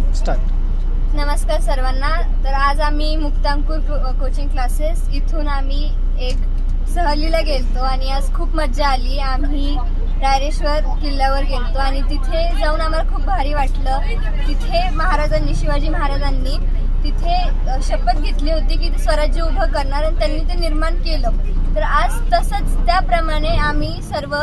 Start नमस्कार सर्वांना. तर आज आम्ही मुक्तांकुर कोचिंग क्लासेस इथून आम्ही एक सहलीला गेलतो आणि आज खूप मज्जा आली. आम्ही रायरेश्वर किल्ल्यावर गेलतो आणि तिथे जाऊन आम्हाला खूप भारी वाटलं. तिथे महाराजांनी शिवाजी महाराजांनी तिथे अ, शपथ घेतली होती की ते स्वराज्य उभं करणार आणि त्यांनी ते निर्माण केलं. तर आज तसंच त्याप्रमाणे आम्ही सर्व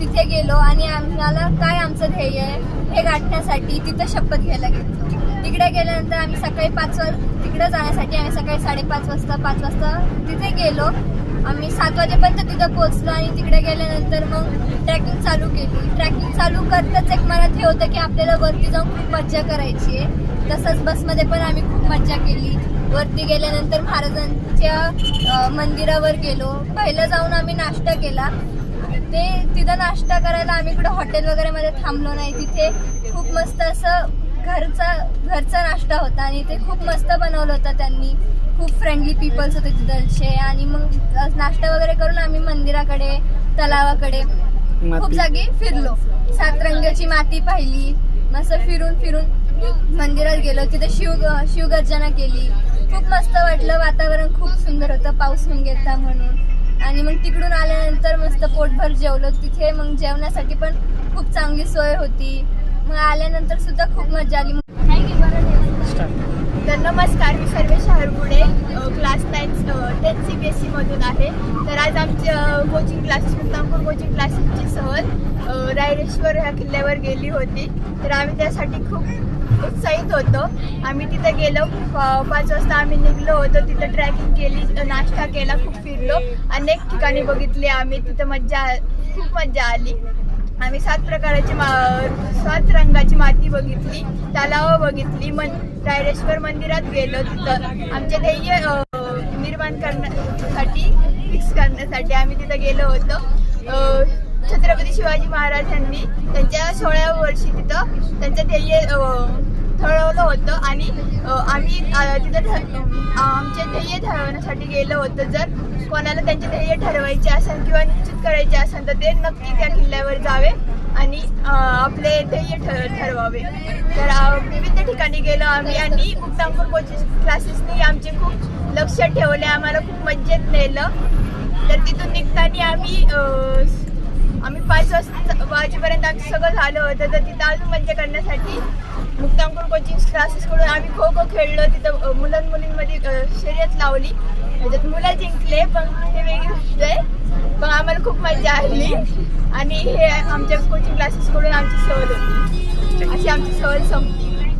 तिथे गेलो आणि आम्हाला काय आमचं ध्येय आहे हे गाठण्यासाठी तिथं शपथ घ्यायला घेतलो. तिकडे गेल्यानंतर आम्ही सकाळी पाच वाज तिकडे जाण्यासाठी आम्ही सकाळी साडेपाच वाजता पाच वाजता तिथे गेलो. आम्ही सात वाजेपर्यंत तिथं पोहोचलो आणि तिकडे गेल्यानंतर मग ट्रॅकिंग चालू केली. ट्रॅकिंग चालू करताच एक मनात हे होतं की आपल्याला वरती जाऊन खूप मज्जा करायची आहे. तसंच बसमध्ये पण आम्ही खूप मज्जा केली. वरती गेल्यानंतर महाराजांच्या मंदिरावर गेलो. पहिलं जाऊन आम्ही नाश्ता केला. ते तिथं नाश्ता करायला आम्ही इकडे हॉटेल वगैरे मध्ये थांबलो नाही. तिथे खूप मस्त असं घरचा घरचा नाश्ता होता आणि ते खूप मस्त बनवलं होतं त्यांनी. खूप फ्रेंडली पीपल्स होते तिथलचे आणि मग नाश्ता वगैरे करून आम्ही मंदिराकडे तलावाकडे खूप जागी फिरलो. सात रंगाची माती पाहिली. मस्त फिरून फिरून मंदिरात गेलो. तिथे शिव शिवगर्जना केली. खूप मस्त वाटलं. वातावरण खूप सुंदर होतं. पाऊस होऊन गेला म्हणून. आणि मग तिकडून आल्यानंतर मस्त पोटभर जेवलो. तिथे मग जेवण्यासाठी पण खूप चांगली सोय होती. मग आल्यानंतर सुद्धा खूप मजा आली. तर नमस्कार मी Sarvesh Hargude class nine ten C B S सीमधून आहे. तर आज आमच्या कोचिंग क्लासेस मुक्तांपूर कोचिंग क्लासेसची सहल रायरेश्वर ह्या किल्ल्यावर गेली होती. तर आम्ही त्यासाठी खूप उत्साहित होतो. आम्ही तिथे गेलो. पाच वाजता आम्ही निघलो होतो. तिथं ट्रॅकिंग केली नाश्ता केला खूप फिरलो. अनेक ठिकाणी बघितले आम्ही. तिथं मज्जा खूप मज्जा आली. आम्ही सात प्रकाराची मा सात रंगाची माती बघितली तलाव बघितली मन रायरेश्वर मंदिरात गेलो तिथं. आमचे ध्येय निर्माण करण्यासाठी फिक्स करण्यासाठी आम्ही तिथं गेलो होतो. छत्रपती शिवाजी महाराजांनी त्यांच्या सोळाव्या वर्षी तिथं त्यांचं ध्येय अ, ठरवलं होतं आणि अ, आम्ही तिथं आमचे ध्येय ठरवण्यासाठी गेलो होतो. जर कोणाला त्यांचे ध्येय ठरवायचे असेल किंवा निश्चित करायचे असेल तर ते नक्की त्या किल्ल्यावर जावे आणि आपले ध्येय ठर ठरवावे. तर विविध ठिकाणी गेलो आम्ही आणि मुक्तांपूर कोचिंग क्लासेसनी आमचे खूप लक्ष ठेवले. आम्हाला खूप मज्जेत नेलं. तर तिथून निघताना आम्ही आम्ही पाच वाजता वाजेपर्यंत आमचं सगळं झालं होतं. तर तिथं अजून मज्जा करण्यासाठी मुक्तामपूर कोचिंग क्लासेसकडून आम्ही खो खो खेळलो. तिथं मुलां मुलं मुलींमध्ये शर्यत लावली. त्याच्यात मुलं जिंकले पण हे वेगळी गोष्ट आहे. पण आम्हाला खूप मजा आली. आणि हे आमच्या कोचिंग क्लासेसकडून आमची सहल होती. अशी आमची सहल संपली.